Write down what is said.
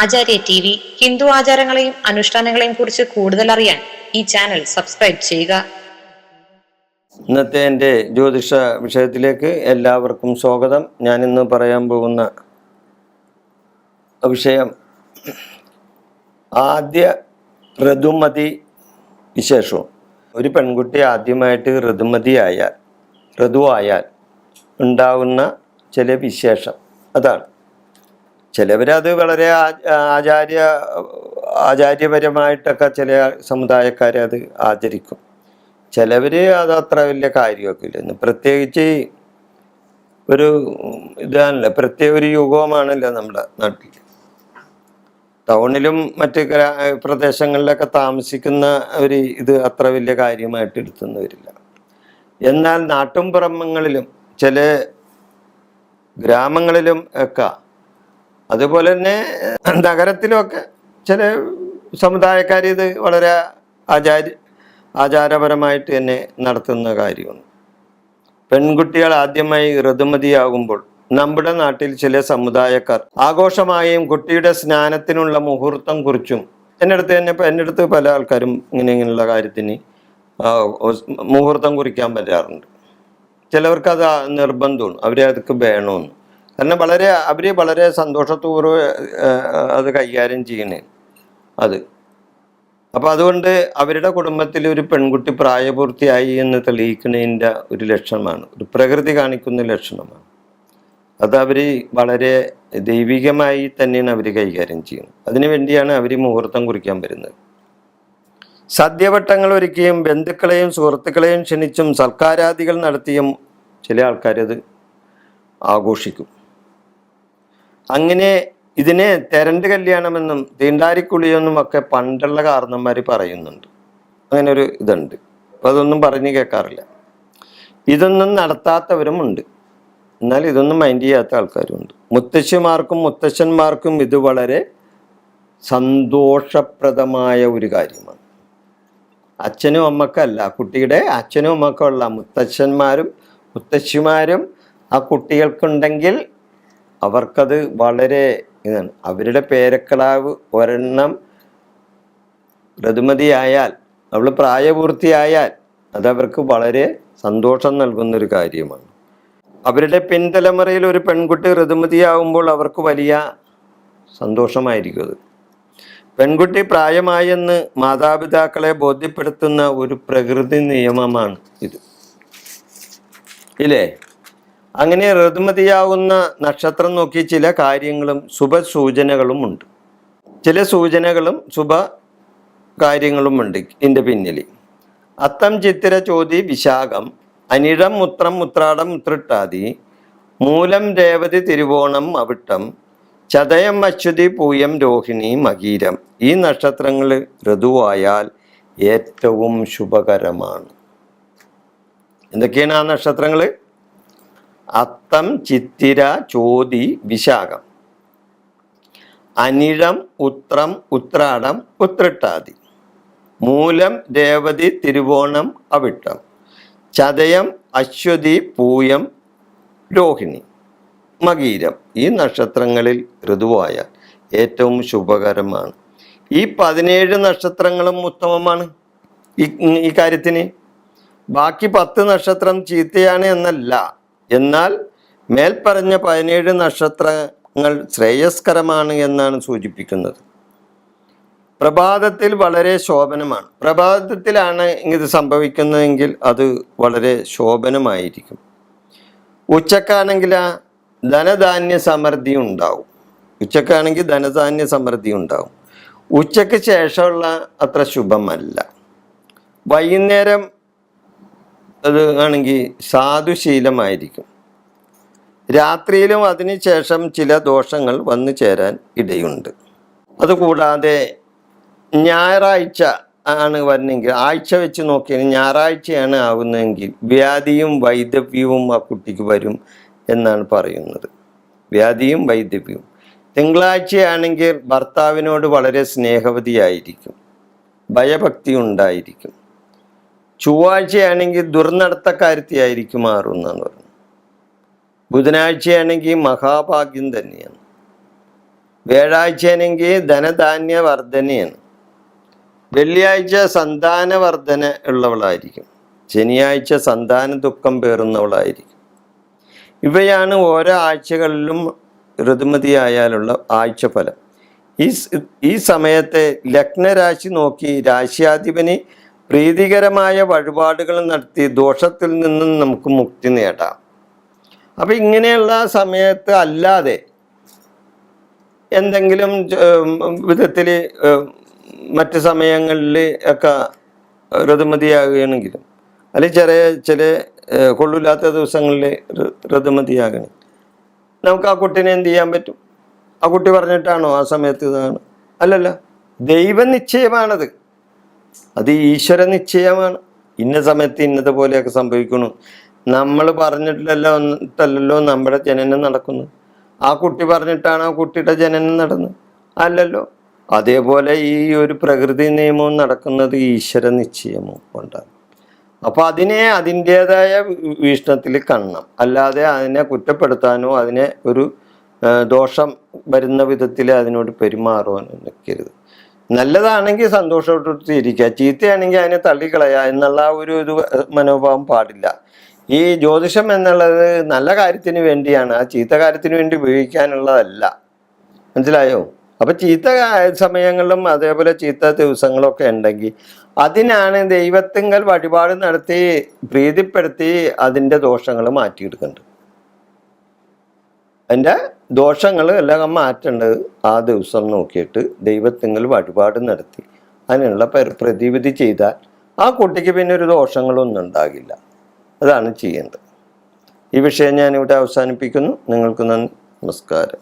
ആചാര്യ T V Hindu ആചാരങ്ങളെയും അനുഷ്ഠാനങ്ങളെയും കുറിച്ച് കൂടുതൽ അറിയാൻ ഈ ചാനൽ സബ്സ്ക്രൈബ് ചെയ്യുക. ഇന്നത്തെ എന്റെ ജ്യോതിഷ വിഷയത്തിലേക്ക് എല്ലാവർക്കും സ്വാഗതം. ഞാൻ ഇന്ന് പറയാൻ പോകുന്ന വിഷയം ആദ്യ ഋതുമതി വിശേഷവും. ഒരു പെൺകുട്ടി ആദ്യമായിട്ട് ഋതുമതിയായാൽ ഋതുവായാൽ ഉണ്ടാവുന്ന ചില വിശേഷം അതാണ്. ചിലവരത് വളരെ ആചാര്യ ആചാര്യപരമായിട്ടൊക്കെ ചില സമുദായക്കാരെ അത് ആചരിക്കും ചിലവർ അത് അത്ര വലിയ കാര്യമൊക്കെ പ്രത്യേകിച്ച് ഒരു ഇതാണല്ലോ പ്രത്യേക ഒരു യുഗമാണല്ലോ നമ്മുടെ നാട്ടിൽ ടൗണിലും മറ്റ് പ്രദേശങ്ങളിലൊക്കെ താമസിക്കുന്ന ഒരു ഇത് അത്ര വലിയ കാര്യമായിട്ട് എടുത്തുന്നവരില്ല എന്നാൽ നാട്ടുംപുറങ്ങളിലും ചില ഗ്രാമങ്ങളിലും ഒക്കെ അതുപോലെ തന്നെ നഗരത്തിലുമൊക്കെ ചില സമുദായക്കാർ ഇത് വളരെ ആചാര്യ ആചാരപരമായിട്ട് തന്നെ നടത്തുന്ന കാര്യമാണ്. പെൺകുട്ടികൾ ആദ്യമായി ഋതുമതിയാകുമ്പോൾ നമ്മുടെ നാട്ടിൽ ചില സമുദായക്കാർ ആഘോഷമായും കുട്ടിയുടെ സ്നാനത്തിനുള്ള മുഹൂർത്തം കുറിച്ചും എന്റെ അടുത്ത് തന്നെ എന്റെ അടുത്ത് പല ആൾക്കാരും ഇങ്ങനെ ഇങ്ങനെയുള്ള കാര്യത്തിന് മുഹൂർത്തം കുറിക്കാൻ പറ്റാറുണ്ട് ചിലവർക്ക് അത് നിർബന്ധമാണ് അവരെ അതൊക്കെ വേണമെന്ന്. കാരണം വളരെ അവർ വളരെ സന്തോഷത്തോടെ അത് കൈകാര്യം ചെയ്യണേ അത്. അപ്പോൾ അതുകൊണ്ട് അവരുടെ കുടുംബത്തിൽ ഒരു പെൺകുട്ടി പ്രായപൂർത്തിയായി എന്ന് തെളിയിക്കുന്നതിന്റെ ഒരു ലക്ഷണമാണ്. ഒരു പ്രകൃതി കാണിക്കുന്ന ലക്ഷണമാണ്. അത് അവർ വളരെ ദൈവികമായി തന്നെയാണ് അവർ കൈകാര്യം ചെയ്യുന്നത്. അതിനു വേണ്ടിയാണ് അവർ മുഹൂർത്തം കുറിക്കാൻ വരുന്നത്. സദ്യവട്ടങ്ങൾ ഒരുക്കിയും ബന്ധുക്കളെയും സുഹൃത്തുക്കളെയും ക്ഷണിച്ചും സൽക്കാരാദികൾ നടത്തിയും ചില ആൾക്കാരത് ആഘോഷിക്കും. അങ്ങനെ ഇതിനെ തെരണ്ട് കല്യാണമെന്നും തീണ്ടാരിക്കുളിയെന്നും ഒക്കെ പണ്ടുള്ള കാരണന്മാർ പറയുന്നുണ്ട്. അങ്ങനെ ഒരു ഇതുണ്ട്. അപ്പം അതൊന്നും പറഞ്ഞു കേൾക്കാറില്ല. ഇതൊന്നും നടത്താത്തവരും ഉണ്ട്. എന്നാൽ ഇതൊന്നും മൈൻഡ് ചെയ്യാത്ത ആൾക്കാരുമുണ്ട് മുത്തശ്ശിമാർക്കും മുത്തശ്ശന്മാർക്കും ഇത് വളരെ സന്തോഷപ്രദമായ ഒരു കാര്യമാണ്. അച്ഛനും അമ്മക്കല്ല കുട്ടിയുടെ അച്ഛനും അമ്മക്കുള്ള മുത്തച്ഛന്മാരും മുത്തശ്ശിമാരും ആ കുട്ടികൾക്കുണ്ടെങ്കിൽ അവർക്കത് വളരെ ഇതാണ്. അവരുടെ പേരക്കിടാവ് ഒരെണ്ണം ഋതുമതിയായാൽ അവൾ പ്രായപൂർത്തിയായാൽ അതവർക്ക് വളരെ സന്തോഷം നൽകുന്നൊരു കാര്യമാണ്. അവരുടെ പിൻതലമുറയിൽ ഒരു പെൺകുട്ടി ഋതുമതിയാവുമ്പോൾ അവർക്ക് വലിയ സന്തോഷമായിരിക്കും അത്. പെൺകുട്ടി പ്രായമായെന്ന് മാതാപിതാക്കളെ ബോധ്യപ്പെടുത്തുന്ന ഒരു പ്രകൃതി നിയമമാണ് ഇത്. ഇല്ലേ? അങ്ങനെ ഋതുമതിയാവുന്ന നക്ഷത്രം നോക്കി ചില കാര്യങ്ങളും ശുഭസൂചനകളും ഉണ്ട്. ചില സൂചനകളും ശുഭ കാര്യങ്ങളും ഉണ്ട് ഇതിന്റെ പിന്നിൽ അത്തം ചിത്തിര ചോതി വിശാഖം അനിഴം മുത്രം മുത്രാടം മുത്രിട്ടാതി മൂലം രേവതി തിരുവോണം അവിട്ടം ചതയം അശ്വതി പൂയം രോഹിണി മകീരം. ഈ നക്ഷത്രങ്ങൾ ഋതുവായാൽ ഏറ്റവും ശുഭകരമാണ്. എന്തൊക്കെയാണ് ആ നക്ഷത്രങ്ങൾ അത്തം ചിത്തിര ചോതി വിശാഖം. അനിഴം ഉത്രം ഉത്രാടം ഉത്രട്ടാതി. മൂലം രേവതി തിരുവോണം അവിട്ടം. ചതയം അശ്വതി പൂയം രോഹിണി. മകീരം. ഈ നക്ഷത്രങ്ങളിൽ ഋതുവായാൽ ഏറ്റവും ശുഭകരമാണ്. ഈ പതിനേഴ് നക്ഷത്രങ്ങളും ഉത്തമമാണ് ഈ കാര്യത്തിന്. ബാക്കി പത്ത് നക്ഷത്രം ചീത്തയാണ് എന്നല്ല. എന്നാൽ മേൽപ്പറഞ്ഞ പതിനേഴ് നക്ഷത്രങ്ങൾ ശ്രേയസ്കരമാണ് എന്നാണ് സൂചിപ്പിക്കുന്നത്. പ്രഭാതത്തിൽ വളരെ ശോഭനമാണ്. പ്രഭാതത്തിലാണ് ഇത് സംഭവിക്കുന്നതെങ്കിൽ അത് വളരെ ശോഭനമായിരിക്കും. ഉച്ചക്കാണെങ്കിൽ ധനധാന്യ സമൃദ്ധി ഉണ്ടാവും. ഉച്ചക്കാണെങ്കിൽ ധനധാന്യ സമൃദ്ധി ഉണ്ടാവും. ഉച്ചയ്ക്ക് ശേഷമുള്ള അത്ര ശുഭമല്ല. വൈകുന്നേരം അത് ആണെങ്കിൽ സാധുശീലമായിരിക്കും. രാത്രിയിലും അതിനുശേഷം ചില ദോഷങ്ങൾ വന്നു ചേരാൻ ഇടയുണ്ട്. അതുകൂടാതെ ഞായറാഴ്ച ആണ് വരുന്നെങ്കിൽ ആഴ്ച വെച്ച് നോക്കിയാൽ ഞായറാഴ്ചയാണ് ആവുന്നതെങ്കിൽ വ്യാധിയും വൈദവ്യവും ആ കുട്ടിക്ക് വരും എന്നാണ് പറയുന്നത്. വ്യാധിയും വൈദവ്യവും. തിങ്കളാഴ്ചയാണെങ്കിൽ ഭർത്താവിനോട് വളരെ സ്നേഹവതിയായിരിക്കും. ഭയഭക്തി ഉണ്ടായിരിക്കും. ചൊവ്വാഴ്ചയാണെങ്കിൽ ദുർനടത്തക്കാരത്തിയായിരിക്കും മാറുന്നതെന്ന് പറഞ്ഞു ബുധനാഴ്ചയാണെങ്കിൽ മഹാഭാഗ്യം തന്നെയാണ്. വ്യാഴാഴ്ചയാണെങ്കിൽ ധനധാന്യ വർധനയാണ് വെള്ളിയാഴ്ച സന്താന വർധന ഉള്ളവളായിരിക്കും. ശനിയാഴ്ച സന്താന ദുഃഖം പേറുന്നവളായിരിക്കും. ഇവയാണ് ഓരോ ആഴ്ചകളിലും ഋതുമതിയായാലുള്ള ആഴ്ചഫലം. ഈ ഈ സമയത്തെ ലഗ്നരാശി നോക്കി രാശിയാധിപന് പ്രീതികരമായ വഴിപാടുകൾ നടത്തി ദോഷത്തിൽ നിന്നും നമുക്ക് മുക്തി നേടാം. അപ്പം ഇങ്ങനെയുള്ള സമയത്ത് അല്ലാതെ എന്തെങ്കിലും വിധത്തിൽ മറ്റ് സമയങ്ങളിൽ ഒക്കെ ഋതുമതിയാകുകയാണെങ്കിലും അല്ലെങ്കിൽ ചെറിയ ചില കൊള്ളില്ലാത്ത ദിവസങ്ങളിൽ ഋതുമതിയാകണം നമുക്ക് ആ കുട്ടീനെ എന്ത് ചെയ്യാൻ പറ്റും? ആ കുട്ടി പറഞ്ഞിട്ടാണോ ആ സമയത്ത് ഇതാണ്? അല്ലല്ല ദൈവനിശ്ചയമാണത്. അത് ഈശ്വര നിശ്ചയമാണ്. ഇന്ന സമയത്ത് ഇന്നത് പോലെയൊക്കെ സംഭവിക്കുന്നു. നമ്മൾ പറഞ്ഞിട്ടില്ലല്ലോ നമ്മുടെ ജനനം നടക്കുന്നത് ആ കുട്ടി പറഞ്ഞിട്ടാണ് ആ കുട്ടിയുടെ ജനനം നടന്നത് അല്ലല്ലോ. അതേപോലെ ഈ ഒരു പ്രകൃതി നിയമവും നടക്കുന്നത് ഈശ്വര നിശ്ചയമോ കൊണ്ടാണ്. അപ്പൊ അതിനെ അതിന്റെതായ വീക്ഷണത്തിൽ കാണണം. അല്ലാതെ അതിനെ കുറ്റപ്പെടുത്താനോ അതിനെ ഒരു ദോഷം വരുന്ന വിധത്തിൽ അതിനോട് പെരുമാറുവാനോ നിൽക്കരുത്. നല്ലതാണെങ്കിൽ സന്തോഷത്തോട്ട് ഇരിക്കുക ചീത്തയാണെങ്കിൽ അതിനെ തള്ളിക്കളയുക എന്നുള്ള ഒരു ഇത് മനോഭാവം പാടില്ല. ഈ ജ്യോതിഷം എന്നുള്ളത് നല്ല കാര്യത്തിന് വേണ്ടിയാണ്. ആ ചീത്ത കാര്യത്തിന് വേണ്ടി ഉപയോഗിക്കാനുള്ളതല്ല. മനസ്സിലായോ? അപ്പൊ ചീത്ത സമയങ്ങളിലും അതേപോലെ ചീത്ത ദിവസങ്ങളൊക്കെ ഉണ്ടെങ്കിൽ അതിനാണ് ദൈവത്തിങ്കൽ വഴിപാട് നടത്തി പ്രീതിപ്പെടുത്തി അതിന്റെ ദോഷങ്ങൾ മാറ്റിയെടുക്കേണ്ടത്. അതിന്റെ ദോഷങ്ങൾ എല്ലാം മാറ്റേണ്ടത് ആ ദിവസം നോക്കിയിട്ട് ദൈവത്തിങ്ങൾ വഴിപാട് നടത്തി. അതിനുള്ള പ്രതിവിധി ചെയ്താൽ ആ കുട്ടിക്ക് പിന്നെ ഒരു ദോഷങ്ങളൊന്നും ഉണ്ടാകില്ല. അതാണ് ചെയ്യേണ്ടത്. ഈ വിഷയം ഞാനിവിടെ അവസാനിപ്പിക്കുന്നു. നിങ്ങൾക്ക് നന്ദി. നമസ്കാരം.